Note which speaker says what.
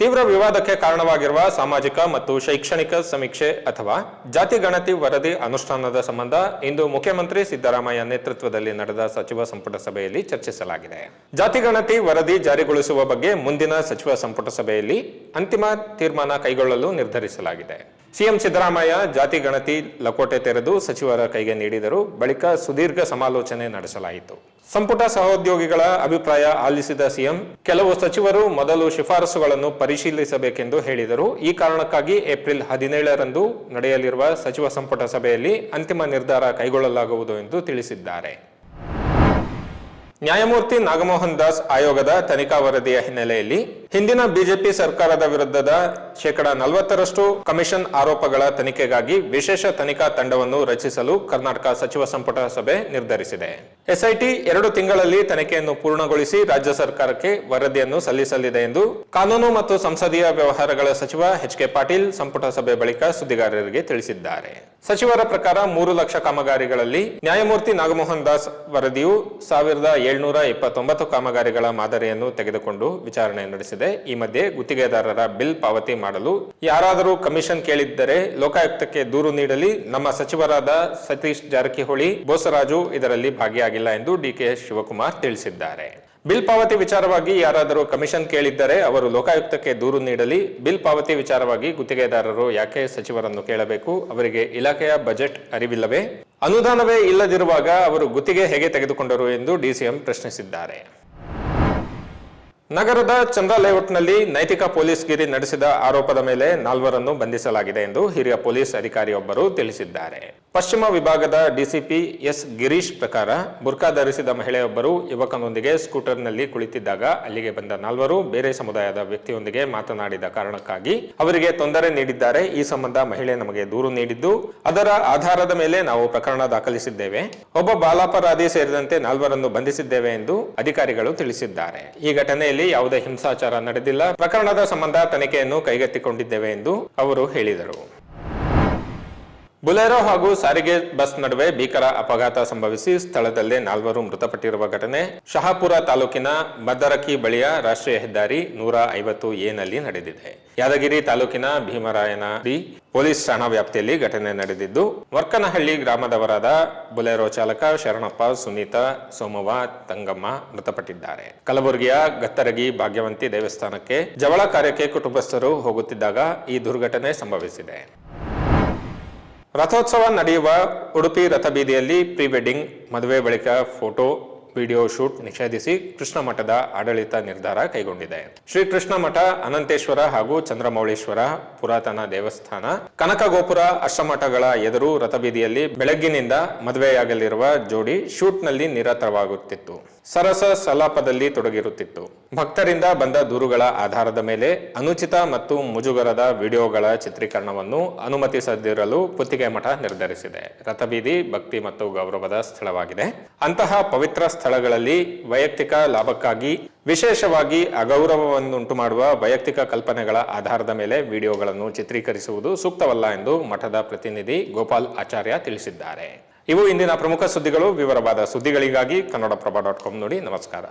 Speaker 1: ತೀವ್ರ ವಿವಾದಕ್ಕೆ ಕಾರಣವಾಗಿರುವ ಸಾಮಾಜಿಕ ಮತ್ತು ಶೈಕ್ಷಣಿಕ ಸಮೀಕ್ಷೆ ಅಥವಾ ಜಾತಿ ಗಣತಿ ವರದಿ ಅನುಷ್ಠಾನದ ಸಂಬಂಧ ಇಂದು ಮುಖ್ಯಮಂತ್ರಿ ಸಿದ್ದರಾಮಯ್ಯ ನೇತೃತ್ವದಲ್ಲಿ ನಡೆದ ಸಚಿವ ಸಂಪುಟ ಸಭೆಯಲ್ಲಿ ಚರ್ಚಿಸಲಾಗಿದೆ. ಜಾತಿ ಗಣತಿ ವರದಿ ಜಾರಿಗೊಳಿಸುವ ಬಗ್ಗೆ ಮುಂದಿನ ಸಚಿವ ಸಂಪುಟ ಸಭೆಯಲ್ಲಿ ಅಂತಿಮ ತೀರ್ಮಾನ ಕೈಗೊಳ್ಳಲು ನಿರ್ಧರಿಸಲಾಗಿದೆ. ಸಿಎಂ ಸಿದ್ದರಾಮಯ್ಯ ಜಾತಿ ಗಣತಿ ಲಕೋಟೆ ತೆರೆದು ಸಚಿವರ ಕೈಗೆ ನೀಡಿದರು. ಬಳಿಕ ಸುದೀರ್ಘ ಸಮಾಲೋಚನೆ ನಡೆಸಲಾಯಿತು. ಸಂಪುಟ ಸಹೋದ್ಯೋಗಿಗಳ ಅಭಿಪ್ರಾಯ ಆಲಿಸಿದ ಸಿಎಂ, ಕೆಲವು ಸಚಿವರು ಮೊದಲು ಶಿಫಾರಸುಗಳನ್ನು ಪರಿಶೀಲಿಸಬೇಕೆಂದು ಹೇಳಿದರು. ಈ ಕಾರಣಕ್ಕಾಗಿ ಏಪ್ರಿಲ್ ಹದಿನೇಳರಂದು ನಡೆಯಲಿರುವ ಸಚಿವ ಸಂಪುಟ ಸಭೆಯಲ್ಲಿ ಅಂತಿಮ ನಿರ್ಧಾರ ಕೈಗೊಳ್ಳಲಾಗುವುದು ಎಂದು ತಿಳಿಸಿದ್ದಾರೆ. ನ್ಯಾಯಮೂರ್ತಿ ನಾಗಮೋಹನ್ ದಾಸ್ ಆಯೋಗದ ತನಿಖಾ ವರದಿಯ ಹಿನ್ನೆಲೆಯಲ್ಲಿ ಹಿಂದಿನ ಬಿಜೆಪಿ ಸರ್ಕಾರದ ವಿರುದ್ಧದ ಶೇಕಡಾ ನಲವತ್ತರಷ್ಟು ಕಮಿಷನ್ ಆರೋಪಗಳ ತನಿಖೆಗಾಗಿ ವಿಶೇಷ ತನಿಖಾ ತಂಡವನ್ನು ರಚಿಸಲು ಕರ್ನಾಟಕ ಸಚಿವ ಸಂಪುಟ ಸಭೆ ನಿರ್ಧರಿಸಿದೆ. ಎಸ್ಐಟಿ ಎರಡು ತಿಂಗಳಲ್ಲಿ ತನಿಖೆಯನ್ನು ಪೂರ್ಣಗೊಳಿಸಿ ರಾಜ್ಯ ಸರ್ಕಾರಕ್ಕೆ ವರದಿಯನ್ನು ಸಲ್ಲಿಸಲಿದೆ ಎಂದು ಕಾನೂನು ಮತ್ತು ಸಂಸದೀಯ ವ್ಯವಹಾರಗಳ ಸಚಿವ ಎಚ್ ಕೆ ಪಾಟೀಲ್ ಸಂಪುಟ ಸಭೆ ಬಳಿಕ ಸುದ್ದಿಗಾರರಿಗೆ ತಿಳಿಸಿದ್ದಾರೆ. ಸಚಿವರ ಪ್ರಕಾರ ಮೂರು ಲಕ್ಷ ಕಾಮಗಾರಿಗಳಲ್ಲಿ ನ್ಯಾಯಮೂರ್ತಿ ನಾಗಮೋಹನ್ ದಾಸ್ ವರದಿಯು ಸಾವಿರದ ಏಳ್ನೂರ ಇಪ್ಪತ್ತೊಂಬತ್ತು ಕಾಮಗಾರಿಗಳ ಮಾದರಿಯನ್ನು ತೆಗೆದುಕೊಂಡು ವಿಚಾರಣೆ ನಡೆಸಿದೆ. ಈ ಮಧ್ಯೆ ಗುತ್ತಿಗೆದಾರರ ಬಿಲ್ ಪಾವತಿ ಮಾಡಲು ಯಾರಾದರೂ ಕಮಿಷನ್ ಕೇಳಿದ್ದರೆ ಲೋಕಾಯುಕ್ತಕ್ಕೆ ದೂರು ನೀಡಲಿ. ನಮ್ಮ ಸಚಿವರಾದ ಸತೀಶ್ ಜಾರಕಿಹೊಳಿ, ಬೋಸರಾಜು ಇದರಲ್ಲಿ ಭಾಗಿಯಾಗಿಲ್ಲ ಎಂದು ಡಿಕೆ ಶಿವಕುಮಾರ್ ತಿಳಿಸಿದ್ದಾರೆ. ಬಿಲ್ ಪಾವತಿ ವಿಚಾರವಾಗಿ ಯಾರಾದರೂ ಕಮಿಷನ್ ಕೇಳಿದ್ದರೆ ಅವರು ಲೋಕಾಯುಕ್ತಕ್ಕೆ ದೂರು ನೀಡಲಿ. ಬಿಲ್ ಪಾವತಿ ವಿಚಾರವಾಗಿ ಗುತ್ತಿಗೆದಾರರು ಯಾಕೆ ಸಚಿವರನ್ನು ಕೇಳಬೇಕು? ಅವರಿಗೆ ಇಲಾಖೆಯ ಬಜೆಟ್ ಅರಿವಿಲ್ಲವೇ? ಅನುದಾನವೇ ಇಲ್ಲದಿರುವಾಗ ಅವರು ಗುತ್ತಿಗೆ ಹೇಗೆ ತೆಗೆದುಕೊಂಡರು ಎಂದು ಡಿಸಿಎಂ ಪ್ರಶ್ನಿಸಿದ್ದಾರೆ. ನಗರದ ಚಂದ್ರ ಲೇಔಟ್ನಲ್ಲಿ ನೈತಿಕ ಪೊಲೀಸ್ಗಿರಿ ನಡೆಸಿದ ಆರೋಪದ ಮೇಲೆ ನಾಲ್ವರನ್ನು ಬಂಧಿಸಲಾಗಿದೆ ಎಂದು ಹಿರಿಯ ಪೊಲೀಸ್ ಅಧಿಕಾರಿಯೊಬ್ಬರು ತಿಳಿಸಿದ್ದಾರೆ. ಪಶ್ಚಿಮ ವಿಭಾಗದ ಡಿಸಿಪಿ ಎಸ್ ಗಿರೀಶ್ ಪ್ರಕಾರ ಬುರ್ಕಾ ಧರಿಸಿದ ಮಹಿಳೆಯೊಬ್ಬರು ಯುವಕನೊಂದಿಗೆ ಸ್ಕೂಟರ್ನಲ್ಲಿ ಕುಳಿತಿದ್ದಾಗ ಅಲ್ಲಿಗೆ ಬಂದ ನಾಲ್ವರು ಬೇರೆ ಸಮುದಾಯದ ವ್ಯಕ್ತಿಯೊಂದಿಗೆ ಮಾತನಾಡಿದ ಕಾರಣಕ್ಕಾಗಿ ಅವರಿಗೆ ತೊಂದರೆ ನೀಡಿದ್ದಾರೆ. ಈ ಸಂಬಂಧ ಮಹಿಳೆ ನಮಗೆ ದೂರು ನೀಡಿದ್ದು, ಅದರ ಆಧಾರದ ಮೇಲೆ ನಾವು ಪ್ರಕರಣ ದಾಖಲಿಸಿದ್ದೇವೆ. ಒಬ್ಬ ಬಾಲಾಪರಾಧಿ ಸೇರಿದಂತೆ ನಾಲ್ವರನ್ನು ಬಂಧಿಸಿದ್ದೇವೆ ಎಂದು ಅಧಿಕಾರಿಗಳು ತಿಳಿಸಿದ್ದಾರೆ. ಈ ಘಟನೆಯಲ್ಲಿ ಯಾವುದೇ ಹಿಂಸಾಚಾರ ನಡೆದಿಲ್ಲ. ಪ್ರಕರಣದ ಸಂಬಂಧ ತನಿಖೆಯನ್ನು ಕೈಗೆತ್ತಿಕೊಂಡಿದ್ದೇವೆ ಎಂದು ಅವರು ಹೇಳಿದರು. ಬುಲೆರೋ ಹಾಗೂ ಸಾರಿಗೆ ಬಸ್ ನಡುವೆ ಭೀಕರ ಅಪಘಾತ ಸಂಭವಿಸಿ ಸ್ಥಳದಲ್ಲೇ ನಾಲ್ವರು ಮೃತಪಟ್ಟಿರುವ ಘಟನೆ. ಶಹಾಪುರ ತಾಲೂಕಿನ ಮದ್ದರಕಿ ಬಳಿಯ ರಾಷ್ಟ್ರೀಯ ಹೆದ್ದಾರಿ ನೂರ ಐವತ್ತು ಎನಲ್ಲಿ ನಡೆದಿದೆ. ಯಾದಗಿರಿ ತಾಲೂಕಿನ ಭೀಮರಾಯನಡಿ ಪೊಲೀಸ್ ಠಾಣಾ ವ್ಯಾಪ್ತಿಯಲ್ಲಿ ಘಟನೆ ನಡೆದಿದ್ದು, ವರ್ಕನಹಳ್ಳಿ ಗ್ರಾಮದವರಾದ ಬುಲೆರೋ ಚಾಲಕ ಶರಣಪ್ಪ ಸುನೀತಾ ಸೋಮವ ತಂಗಮ್ಮ ಮೃತಪಟ್ಟಿದ್ದಾರೆ. ಕಲಬುರಗಿಯ ಗತ್ತರಗಿ ಭಾಗ್ಯವಂತಿ ದೇವಸ್ಥಾನಕ್ಕೆ ಜವಳ ಕಾರ್ಯಕ್ಕೆ ಕುಟುಂಬಸ್ಥರು ಹೋಗುತ್ತಿದ್ದಾಗ ಈ ದುರ್ಘಟನೆ ಸಂಭವಿಸಿದೆ. ರಥೋತ್ಸವ ನಡೆಯುವ ಉಡುಪಿ ರಥಬೀದಿಯಲ್ಲಿ ಪ್ರೀ ವೆಡ್ಡಿಂಗ್ ಮದುವೆ ಬಳಿಕ ಫೋಟೋ ವಿಡಿಯೋ ಶೂಟ್ ನಿಷೇಧಿಸಿ ಕೃಷ್ಣ ಮಠದ ಆಡಳಿತ ನಿರ್ಧಾರ ಕೈಗೊಂಡಿದೆ. ಶ್ರೀ ಕೃಷ್ಣ ಮಠ ಅನಂತೇಶ್ವರ ಹಾಗೂ ಚಂದ್ರಮೌಳೇಶ್ವರ ಪುರಾತನ ದೇವಸ್ಥಾನ ಕನಕ ಗೋಪುರ ಅಷ್ಟಮಠಗಳ ಎದುರು ರಥಬೀದಿಯಲ್ಲಿ ಬೆಳಗ್ಗಿನಿಂದ ಮದುವೆಯಾಗಲಿರುವ ಜೋಡಿ ಶೂಟ್ನಲ್ಲಿ ನಿರತವಾಗುತ್ತಿತ್ತು. ಸರಸ ಸಲಾಪದಲ್ಲಿ ತೊಡಗಿರುತ್ತಿತ್ತು. ಭಕ್ತರಿಂದ ಬಂದ ದೂರುಗಳ ಆಧಾರದ ಮೇಲೆ ಅನುಚಿತ ಮತ್ತು ಮುಜುಗರದ ವಿಡಿಯೋಗಳ ಚಿತ್ರೀಕರಣವನ್ನು ಅನುಮತಿಸದಿರಲು ಪುತ್ತಿಗೆ ಮಠ ನಿರ್ಧರಿಸಿದೆ. ರಥಬೀದಿ ಭಕ್ತಿ ಮತ್ತು ಗೌರವದ ಸ್ಥಳವಾಗಿದೆ. ಅಂತಹ ಪವಿತ್ರ ಸ್ಥಳಗಳಲ್ಲಿ ವೈಯಕ್ತಿಕ ಲಾಭಕ್ಕಾಗಿ, ವಿಶೇಷವಾಗಿ ಅಗೌರವವನ್ನುಂಟು ಮಾಡುವ ವೈಯಕ್ತಿಕ ಕಲ್ಪನೆಗಳ ಆಧಾರದ ಮೇಲೆ ವಿಡಿಯೋಗಳನ್ನು ಚಿತ್ರೀಕರಿಸುವುದು ಸೂಕ್ತವಲ್ಲ ಎಂದು ಮಠದ ಪ್ರತಿನಿಧಿ ಗೋಪಾಲ್ ಆಚಾರ್ಯ ತಿಳಿಸಿದ್ದಾರೆ. ಇವು ಇಂದಿನ ಪ್ರಮುಖ ಸುದ್ದಿಗಳು. ವಿವರವಾದ ಸುದ್ದಿಗಳಿಗಾಗಿ ಕನ್ನಡಪ್ರಭ ಡಾಟ್ ಕಾಮ್ ನೋಡಿ ನಮಸ್ಕಾರ.